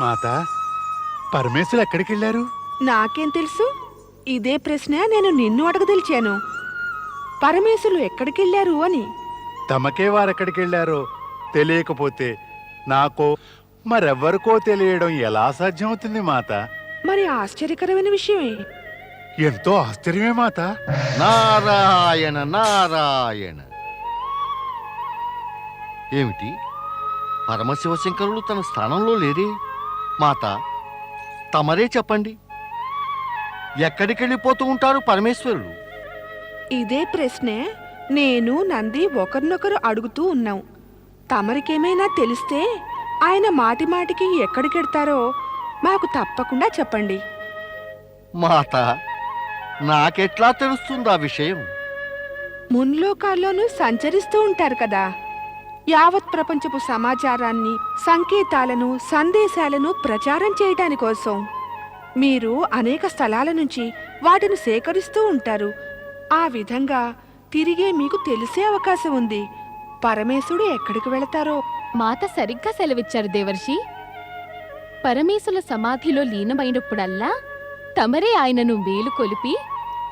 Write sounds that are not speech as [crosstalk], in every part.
మాత పరమేశ్వరు ఎక్కడికి వెళ్ళారు నాకేం తెలుసు? ఇదే ప్రశ్న నేను నిన్ను అడగదలిచాను. పరమేశులు ఎక్కడికెళ్ళారు అని. తమకే వారెక్కడికి వెళ్ళారో తెలియకపోతే నాకో మరెవ్వరికో తెలియడం ఎలా సాధ్యమవుతుంది మాత? మరి ఆశ్చర్యకరమైన విషయమే. ఎంతో ఆశ్చర్యమే మాత. నారాయణ నారాయణ. ఏమిటి? పరమశివశంకరుడు తన స్థానంలో లేరే? మాత తమరే చెప్పండి. ఎక్కడికి వెళ్ళిపోతూ ఉంటారు పరమేశ్వరుడు ఇదే ప్రశ్నే నేను నంది ఒకరినొకరు అడుగుతూ ఉన్నాం. తమరికేమైనా తెలిస్తే ఆయన మాటి మాటికి ఎక్కడికెడతారో మాకు తప్పకుండా చెప్పండి. మాత నాకెట్లా తెలుస్తుంది ఆ విషయం? మున్లోకాల్లోనూ సంచరిస్తూ ఉంటారు కదా. యావత్ ప్రపంచపు సమాచారాన్ని సంకేతాలను సందేశాలను ప్రచారం చేయటాని కోసం మీరు అనేక స్థలాల నుంచి వాటిని సేకరిస్తూ ఉంటారు. ఆ విధంగా తిరిగే మీకు తెలిసే అవకాశం ఉంది. పరమేశుడు ఎక్కడికి వెళతారో? మాత సరిగ్గా సెలవిచ్చారు దేవర్షి. పరమేశుల సమాధిలో లీనమైనప్పుడల్లా తమరే ఆయనను మేలుకొలిపి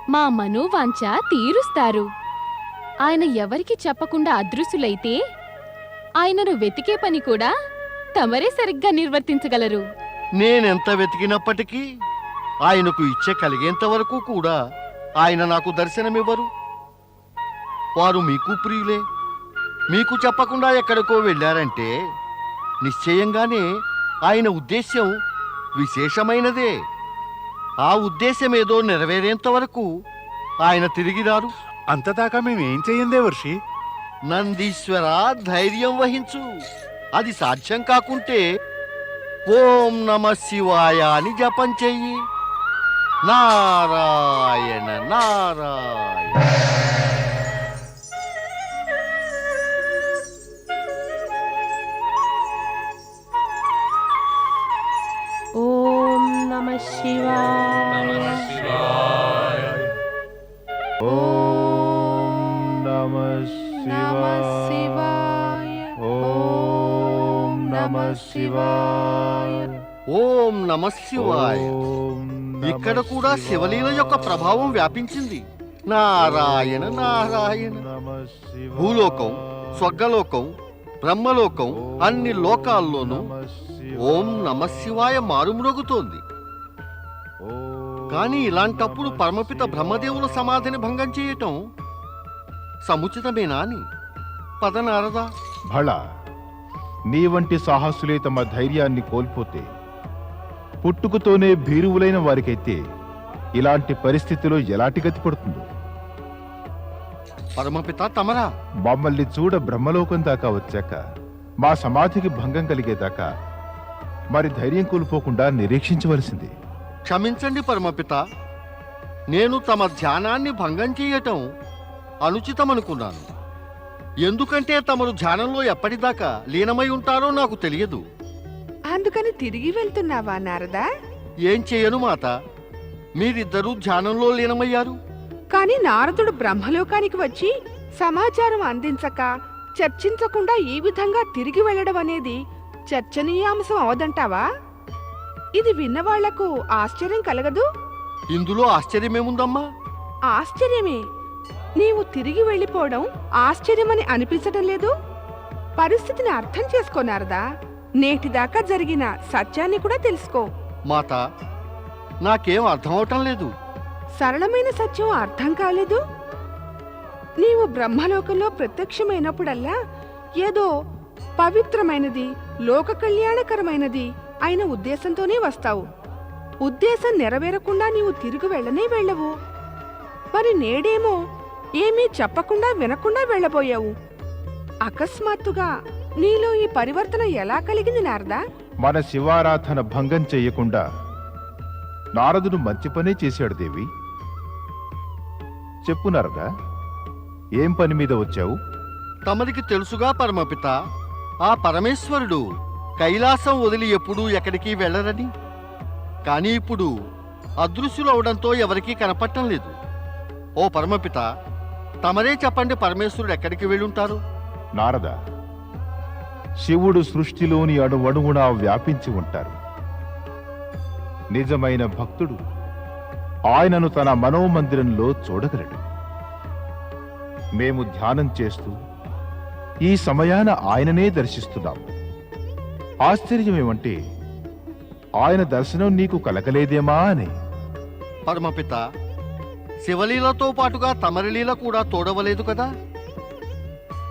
మా మనోవాంఛ తీరుస్తారు. ఆయన ఎవరికి చెప్పకుండా అదృశ్యులైతే ఆయనను వెతికే పని కూడా తమరే సరిగ్గా నిర్వర్తించగలరు. నేనెంత వెతికినప్పటికీ ఆయనకు ఇచ్చే కలిగేంత వరకు కూడా ఆయన నాకు దర్శనమివ్వరు. వారు మీకు ప్రియులే. మీకు చెప్పకుండా ఎక్కడికో వెళ్ళారంటే నిశ్చయంగానే ఆయన ఉద్దేశ్యం విశేషమైనదే. ఆ ఉద్దేశం ఏదో నెరవేరేంత వరకు ఆయన తిరిగి రారు. అంతదాకా మేమేం చెయ్యందే వర్షి నందీశ్వర ధైర్యం వహించు. అది సాధ్యం కాకుంటే ఓం నమ శివాయ అని జపం చెయ్యి. నారాయణ నారాయణ. ఓం నమ శివాయ. ఓం నమ శివాయ శివాయ ఓం నమ శివాయ ఓం నమ శివాయ ఇక్కడ కూడా. శివలీల యొక్క ప్రభావం వ్యాపించింది. నారాయణ నారాయణ. భూలోకం స్వర్గలోకం బ్రహ్మలోకం అన్ని లోకాల్లోనూ. ఓం నమ శివాయ మారుమ్రోగుతోంది. ఓం కానీ ఇలాంటప్పుడు పరమపిత బ్రహ్మదేవుల సమాధిని భంగం చేయటం సముచితమేనా అని. పదనారదా భళ నీ వంటి సాహసులే తమ ధైర్యాన్ని కోల్పోతే పుట్టుకతోనే భీరువులైన వారికైతే ఇలాంటి పరిస్థితిలో ఎలాంటి గతి పడుతుందో? పరమపిత తమరా. మమ్మల్ని చూడ బ్రహ్మలోకం దాకా వచ్చాక మా సమాధికి భంగం కలిగేదాకా మరి ధైర్యం కోల్పోకుండా నిరీక్షించవలసింది. క్షమించండి పరమపిత. నేను తమ ధ్యానాన్ని భంగం చేయటం అనుచితమనుకున్నాను. ఎందుకంటే తమరు ధ్యానంలో ఎప్పటిదాకా లీనమై ఉంటారో నాకు తెలియదు. అందుకని తిరిగి వెళ్తున్నావా నారదా? ఏం చేయను మాత. మీరిద్దరూ ధ్యానంలో లీనమయ్యారు. కాని నారదుడు బ్రహ్మలోకానికి వచ్చి సమాచారం అందించక చర్చించకుండా ఈ విధంగా తిరిగి వెళ్ళడం అనేది చర్చనీయాంశం అవదంటావా? ఇది విన్నవాళ్ళకు ఆశ్చర్యం కలగదు? ఇందులో ఆశ్చర్యమేముందమ్మా? ఆశ్చర్యమే. నీవు తిరిగి వెళ్ళిపోవడం ఆశ్చర్యమని అనిపించటం లేదు? పరిస్థితిని అర్థం చేసుకోనారదా నేటిదాకా జరిగిన సత్యాన్ని కూడా తెలుసుకో. మాత నాకేం అర్థం అవటం లేదు. సరళమైన సత్యం అర్థం కాలేదు? నీవు బ్రహ్మలోకంలో ప్రత్యక్షమైనప్పుడల్లా ఏదో పవిత్రమైనది లోక కళ్యాణకరమైనది అయిన ఉద్దేశంతోనే వస్తావు. ఉద్దేశం నెరవేరకుండా నీవు తిరిగి వెళ్ళనే వెళ్ళవు. మరి నేడేమో ఏమీ చెప్పకుండా వినకుండా వెళ్ళబోయావు. అకస్మాత్తుగా నీలో ఈ పరివర్తన ఎలా కలిగింది నారదా? మన శివారాధన భంగం చెయ్యకుండా నారదుడు మంచి పనే చేశాడు దేవి. చెప్పు నారదా ఏం పని మీద వచ్చావు? తమరికి తెలుసుగా పరమపిత ఆ పరమేశ్వరుడు కైలాసం వదిలి ఎప్పుడూ ఎక్కడికి వెళ్ళరని. కానీ ఇప్పుడు అదృశ్యులవడంతో ఎవరికీ కనపడటం లేదు. ఓ పరమపిత తమరే చెప్పండి పరమేశ్వరుడు ఎక్కడికి వెళ్ళుంటారు? నారద శివుడు సృష్టిలోని అణువణువునా వ్యాపించి ఉంటారు. నిజమైన భక్తుడు ఆయనను తన మనోమందిరంలో చూడగలడు. మేము ధ్యానం చేస్తూ ఈ సమయాన ఆయననే దర్శిస్తున్నాము. ఆశ్చర్యమేమంటే ఆయన దర్శనం నీకు కలగలేదేమా అని. పరమపిత శివలీలతో పాటుగా తమరిలీల కూడా తోడవలేదు కదా?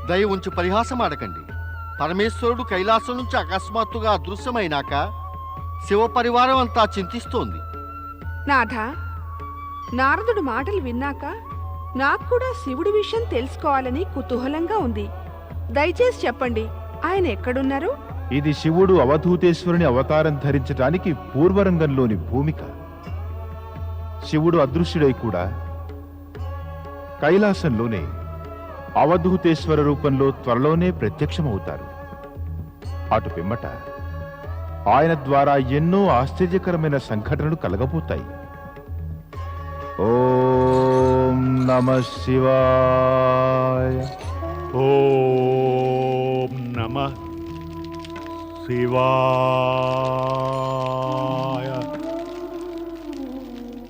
దయ ఉంచి పరిహాసం ఆడకండి. పరమేశ్వరుడు కైలాసం నుంచి అకస్మాత్తుగా అదృశ్యమైనాక శివ పరివారం అంతా చింతిస్తోంది. నాథ నారదుడు మాటలు విన్నాక నాకు కూడా శివుడి విషయం తెలుసుకోవాలని కుతూహలంగా ఉంది. దయచేసి చెప్పండి ఆయన ఎక్కడున్నారు? ఇది శివుడు అవధూతేశ్వరుని అవతారం ధరించటానికి పూర్వరంగంలోని భూమిక. శివుడు అదృశ్యుడై కూడా కైలాసంలోనే అవధూతేశ్వర రూపంలో త్వరలోనే ప్రత్యక్షమవుతారు. అటు పిమ్మట ఆయన ద్వారా ఎన్నో ఆశ్చర్యకరమైన సంఘటనలు కలగబోతాయి. ఓం నమ శివాయ. ఓం నమ శివా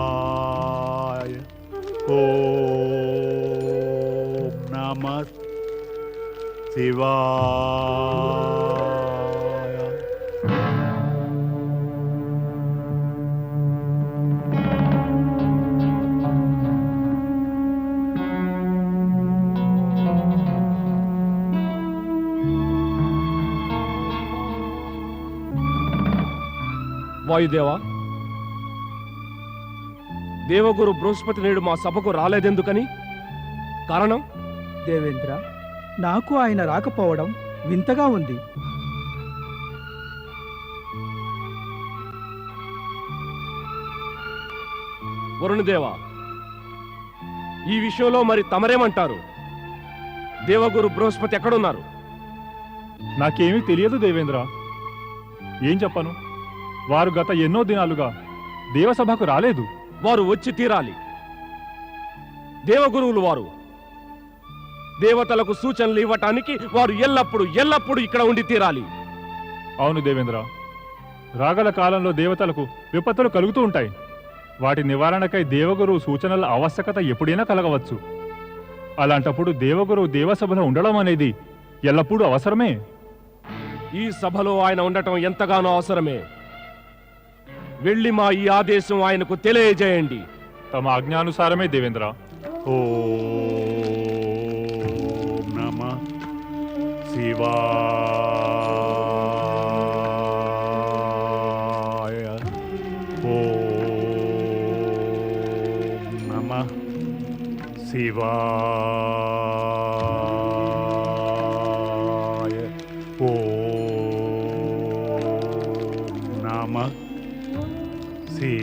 శివాయ ఓం నమ శివాయ వాయుదేవా దేవగురు బృహస్పతి నేడు మా సభకు రాలేదెందుకని? కారణం? దేవేంద్ర నాకు ఆయన రాకపోవడం వింతగా ఉంది. వరుణదేవా ఈ విషయంలో మరి తమరేమంటారు? దేవగురు బృహస్పతి ఎక్కడున్నారు? నాకేమీ తెలియదు దేవేంద్ర. ఏం చెప్పను? వారు గత ఎన్నో దినాలుగా దేవసభకు రాలేదు. వారు వచ్చి తీరాలి. దేవగురువులు వారు. దేవతలకు సూచనలు ఇవ్వటానికి వారు ఎల్లప్పుడూ ఎల్లప్పుడూ ఇక్కడ ఉండి తీరాలి. అవును దేవేంద్ర. రాగల కాలంలో దేవతలకు విపత్తులు కలుగుతూ ఉంటాయి. వాటి నివారణకై దేవగురు సూచనల ఆవశ్యకత ఎప్పుడైనా కలగవచ్చు. అలాంటప్పుడు దేవగురు దేవసభలో ఉండడం అనేది ఎల్లప్పుడూ అవసరమే. ఈ సభలో ఆయన ఉండటం ఎంతగానో అవసరమే. వెళ్ళి మా ఈ ఆదేశం ఆయనకు తెలియజేయండి. తమ ఆజ్ఞానుసారమే దేవేంద్ర. ఓ నమ శివా ఓం నమ శివా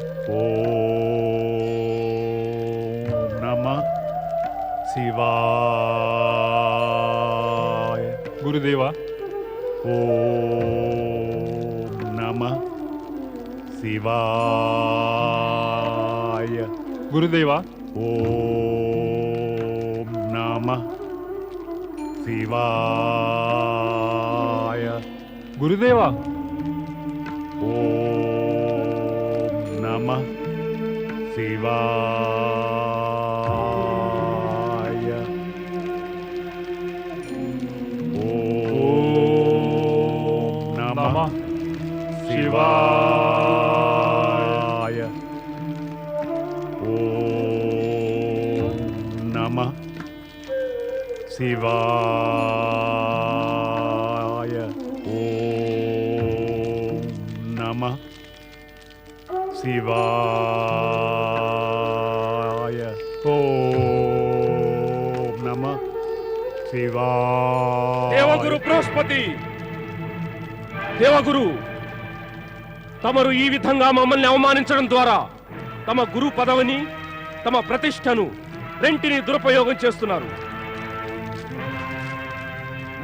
ఓం నమ శివాయ గురుదేవా. ఓం నమ శివాయ గురుదేవా. ఓం నమ శివాయ గురుదేవా. शिवाय। ॐ नमः शिवाय। ॐ नमः शिवाय। ॐ नमः शिवाय। देवगुरु बृहस्पति। देवगुरु। తమరు ఈ విధంగా మమ్మల్ని అవమానించడం ద్వారా తమ గురు పదవిని తమ ప్రతిష్టను రెంటిని దురుపయోగం చేస్తున్నారు.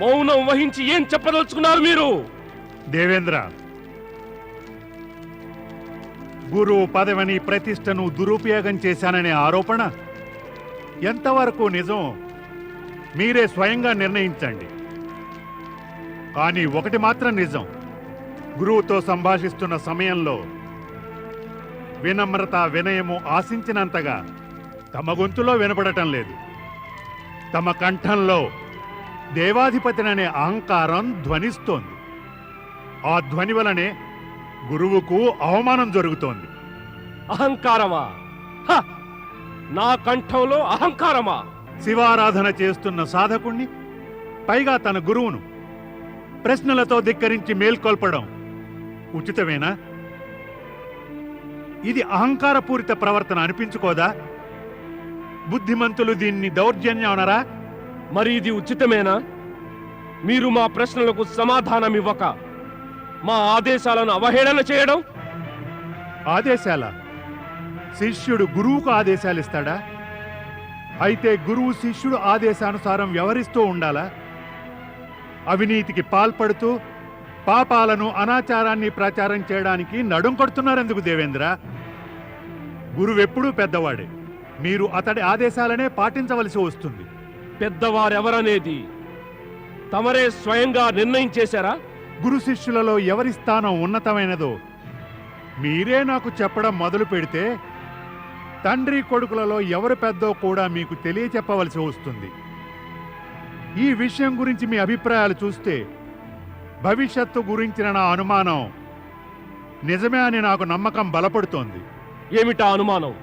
మౌనం వహించి ఏం చెప్పదలుచుకున్నారు మీరు? దేవేంద్ర గురువు పదవిని ప్రతిష్టను దురుపయోగం చేశాననే ఆరోపణ ఎంతవరకు నిజం మీరే స్వయంగా నిర్ణయించండి. కానీ ఒకటి మాత్రం నిజం. గురువుతో సంభాషిస్తున్న సమయంలో వినమ్రత వినయము ఆశించినంతగా తమ గొంతులో వినపడటం లేదు. తమ కంఠంలో దేవాధిపతిననే అహంకారం ధ్వనిస్తోంది. ఆ ధ్వని వలనే గురువుకు అవమానం జరుగుతోంది. అహంకారమా? హ! నా కంఠంలో అహంకారమా? శివారాధన చేస్తున్న సాధకుణ్ణి పైగా తన గురువును ప్రశ్నలతో ధిక్కరించి మేల్కొల్పడం ఉచితమేనా? ఇది అహంకారపూరిత ప్రవర్తన అనిపించుకోదా? బుద్ధిమంతులు దీన్ని దౌర్జన్యం అనరా మరి ఇది ఉచితమేనా? మీరు మా ప్రశ్నలకు సమాధానం ఇవ్వక మా ఆదేశాలను అవహేళన చేయడం? ఆదేశాల? శిష్యుడు గురువుకు ఆదేశాలు ఇస్తాడా అయితే గురువు శిష్యుడు ఆదేశానుసారం వ్యవహరిస్తూ ఉండాలా? అవినీతికి పాల్పడుతూ పాపాలను అనాచారాన్ని ప్రచారం చేయడానికి నడుం కొడుతున్నారెందుకు దేవేంద్ర? గురువెప్పుడూ పెద్దవాడే. మీరు అతడి ఆదేశాలనే పాటించవలసి వస్తుంది. పెద్దవారెవరనేది? తమరే స్వయంగా నిర్ణయం చేశారా? గురు శిష్యులలో ఎవరి స్థానం ఉన్నతమైనదో మీరే నాకు చెప్పడం మొదలు పెడితే తండ్రి కొడుకులలో ఎవరు పెద్దో కూడా మీకు తెలియచెప్పవలసి వస్తుంది. ఈ విషయం గురించి మీ అభిప్రాయాలు చూస్తే భవిష్యత్తు గురించిన నా అనుమానం నిజమే అని నాకు నమ్మకం బలపడుతోంది. ఏమిటా అనుమానం?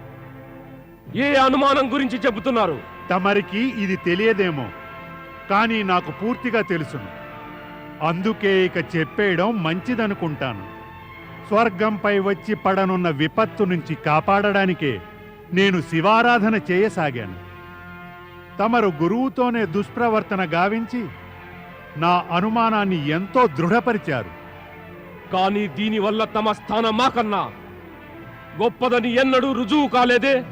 ఏ అనుమానం గురించి చెబుతున్నారు? తమరికి ఇది తెలియదేమో కానీ నాకు పూర్తిగా తెలుసును. అందుకే ఇక చెప్పేయడం మంచిదనుకుంటాను. స్వర్గంపై వచ్చి పడనున్న విపత్తు నుంచి కాపాడడానికే నేను శివారాధన చేయసాగాను. తమరు గురువుతోనే దుష్ప్రవర్తన గావించి నా అనుమానాన్ని ఎంతో దృఢపరిచారు. కానీ దీనివల్ల తమ స్థానం మాకన్నా గొప్పదని ఎన్నడూ రుజువు కాలేదే.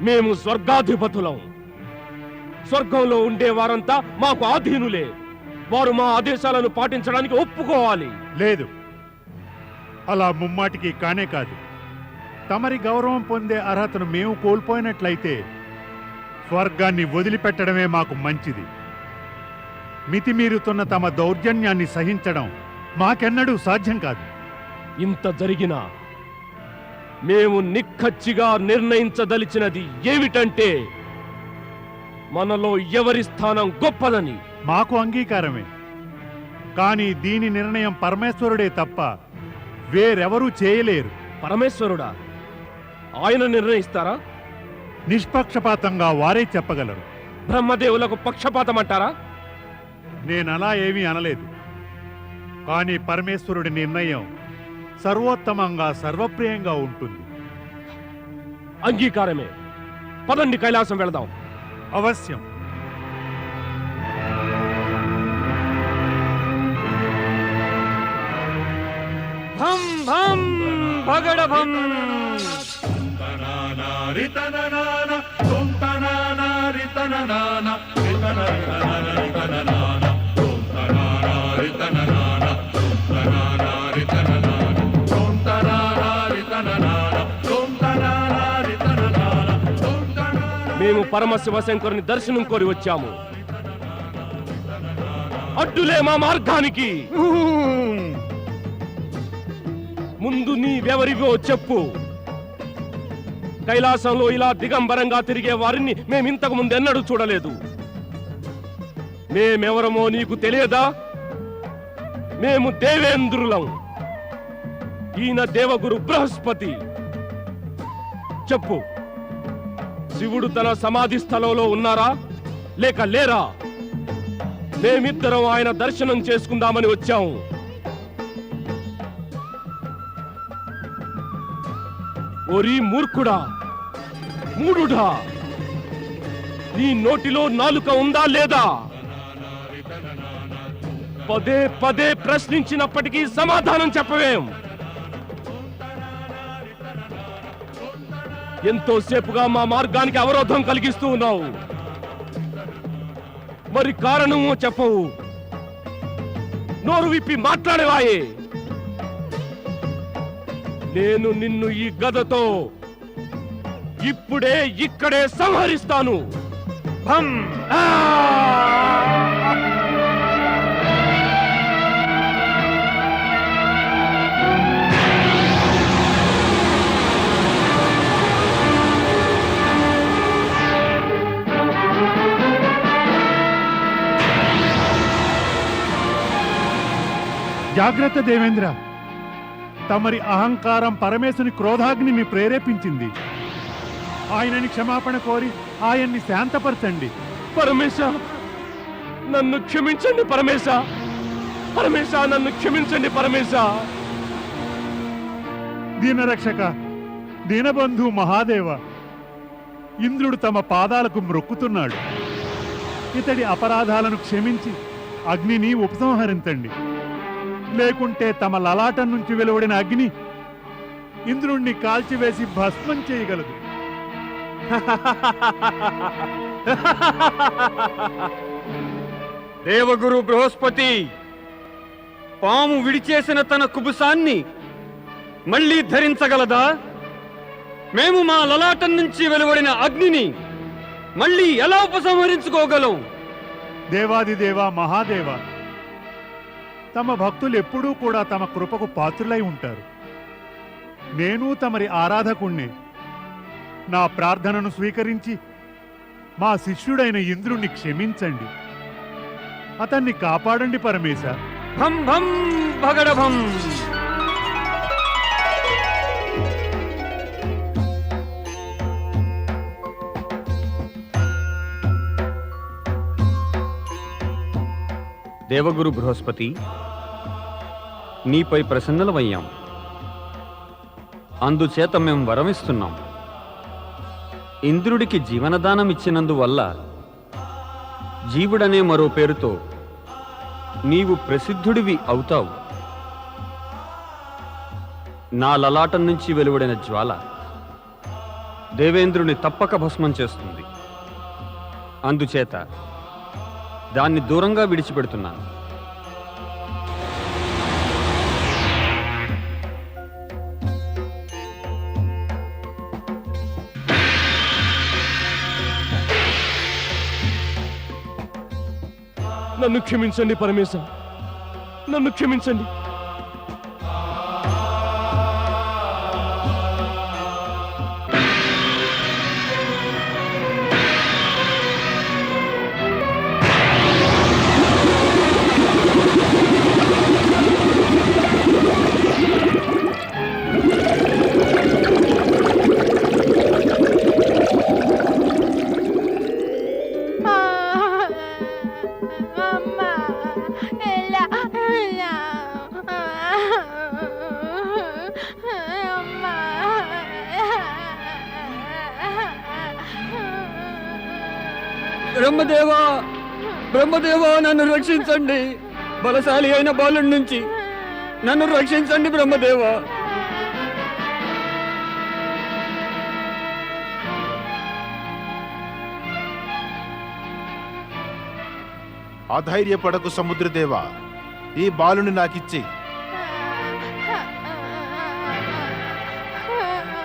మేము స్వర్గాధిపతులం. స్వర్గంలో ఉండే వారంతా మాకు ఆధీనులే. వారు మా ఆదేశాలను పాటించడానికి ఒప్పుకోవాలి. లేదు. అలా ముమ్మాటికి కానే కాదు. తమరి గౌరవం పొందే అర్హతను మేము కోల్పోయినట్లయితే స్వర్గాన్ని వదిలిపెట్టడమే మాకు మంచిది. మితిమీరుతున్న తమ దౌర్జన్యాన్ని సహించడం మాకెన్నడూ సాధ్యం కాదు. ఇంత జరిగినా మేము నిక్కచ్చిగా నిర్ణయించదలిచినది ఏమిటంటే మనలో ఎవరి స్థానం గొప్పదని. మాకు అంగీకారమే. కానీ దీని నిర్ణయం పరమేశ్వరుడే తప్ప వేరెవరూ చేయలేరు. పరమేశ్వరుడా ఆయన నిర్ణయిస్తారా? నిష్పక్షపాతంగా వారే చెప్పగలరు. బ్రహ్మదేవులకు పక్షపాతం అంటారా నేనలా ఏమీ అనలేదు. కానీ పరమేశ్వరుడి నిర్ణయం సర్వోత్తమంగా సర్వప్రియంగా ఉంటుంది. అంగీకారమే. పదండి కైలాసం వెళదాం. అవశ్యం. భం భం భగడభం. మేము పరమశివశంకరుని దర్శనం కోరి వచ్చాము. అడ్డులే మా మార్గానికి. ముందు నీవెవరివో చెప్పు. కైలాసంలో ఇలా దిగంబరంగా తిరిగే వారిని మేమింతకు ముందు ఎన్నడూ చూడలేదు. మేమెవరమో నీకు తెలియదా? మేము దేవేంద్రులం. ఈయన దేవగురు బృహస్పతి. చెప్పు. శివుడు తన సమాధి స్థలంలో ఉన్నారా? లేక లేరా? మేమిద్దరం ఆయన దర్శనం చేసుకుందామని వచ్చాము ఓరి మూర్ఖుడా మూడుడా నీ నోటిలో నాలుక ఉందా లేదా? పదే పదే ప్రశ్నించినప్పటికీ సమాధానం చెప్పవేం? ఎంతో సేపుగా మా మార్గానికి అవరోధం కలిగిస్తూ ఉన్నావు మరి కారణము చెప్పవు నోరు విప్పి మాట్లాడేవాయే నేను నిన్ను ఈ గదతో ఇప్పుడే ఇక్కడే సంహరిస్తాను భం! ఆ! జాగ్రత్త దేవేంద్ర. తమరి అహంకారం పరమేశుని క్రోధాగ్నిని ప్రేరేపించింది. ఆయనని క్షమాపణ కోరి ఆయన్ని శాంతపరచండి. పరమేశ నన్ను క్షమించండి పరమేశ. పరమేశ నన్ను క్షమించండి పరమేశ. దీనరక్షక దీనబంధు మహాదేవ ఇంద్రుడు తమ పాదాలకు మ్రొక్కుతున్నాడు. ఇతడి అపరాధాలను క్షమించి అగ్నిని ఉపసంహరించండి. లేకుంటే తమ లలాటం నుంచి వెలువడిన అగ్ని ఇంద్రుణ్ణి కాల్చివేసి భస్మం చేయగలదు. [laughs] దేవగురు బృహస్పతి పాము విడిచేసిన తన కుబుసాన్ని మళ్ళీ ధరించగలదా? మేము మా లలాటం నుంచి వెలువడిన అగ్నిని మళ్ళీ ఎలా ఉపసంహరించుకోగలం? దేవాదిదేవ మహాదేవ తమ భక్తులు ఎప్పుడూ కూడా తమ కృపకు పాత్రులై ఉంటారు. నేను తమరి ఆరాధకుణ్ణి. నా ప్రార్థనను స్వీకరించి మా శిష్యుడైన ఇంద్రుణ్ణి క్షమించండి. అతన్ని కాపాడండి పరమేశ. భం భం భగడభం దేవగురు బృహస్పతి నీపై ప్రసన్నలమయ్యాం. అందుచేత మేం వరమిస్తున్నాం. ఇంద్రుడికి జీవనదానం ఇచ్చినందువల్ల జీవుడనే మరో పేరుతో నీవు ప్రసిద్ధుడివి అవుతావు. నా లలాటం నుంచి వెలువడిన జ్వాల దేవేంద్రుని తప్పక భస్మం చేస్తుంది. అందుచేత దాన్ని దూరంగా విడిచిపెడుతున్నాను. నన్ను క్షమించండి పరమేశ నన్ను క్షమించండి. రక్షించండి. బలశాలి అయిన బాలుడి నుంచి నన్ను రక్షించండి బ్రహ్మదేవా. అధైర్యపడకు సముద్రదేవ. ఈ బాలుని నాకిచ్చి.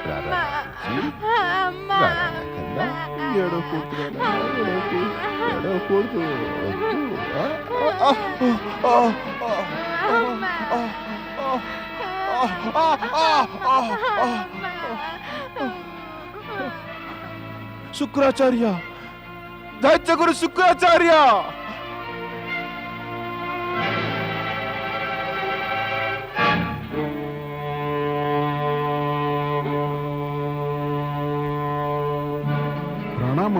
రారా, ఇచ్చి. రారా, నా शुक्राचार्य धैर्य गुरु शुक्राचार्य।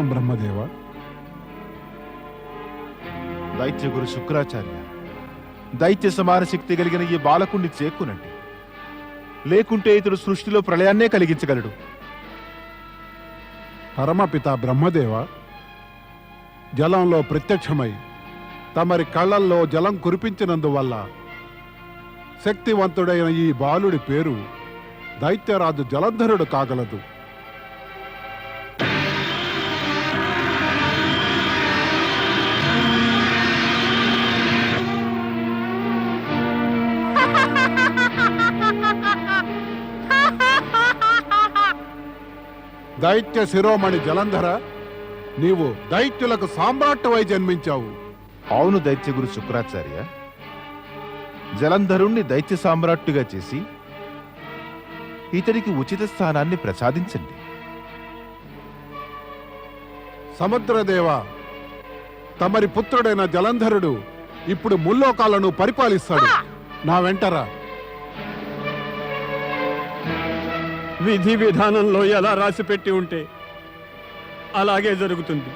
ब्रह्मदेवा। దైత్య గురు శుక్రాచార్య దైత్య సమాన శక్తి కలిగిన ఈ బాలకుణ్ణి చేక్కునండి. లేకుంటే ఇతడు సృష్టిలో ప్రళయాన్నే కలిగించగలడు. పరమపిత బ్రహ్మదేవ జలంలో ప్రత్యక్షమై తమరి కళ్ళల్లో జలం కురిపించినందువల్ల శక్తివంతుడైన ఈ బాలుడి పేరు దైత్యరాజు జలంధరుడు కాగలదు. దైత్య శిరోమణి జలంధర నీవు దైత్యులకు సామ్రాట్టువై జన్మించావు. అవును దైత్య గురు శుక్రాచార్య. జలంధరుణ్ణి దైత్య సామ్రాట్టుగా చేసి ఇతడికి ఉచిత స్థానాన్ని ప్రసాదించండి. సముద్రదేవ తమరి పుత్రుడైన జలంధరుడు ఇప్పుడు ముల్లోకాలను పరిపాలిస్తాడు. నా వెంటరా. విధి విధానంలో ఎలా రాసి పెట్టి ఉంటే అలాగే జరుగుతుంది.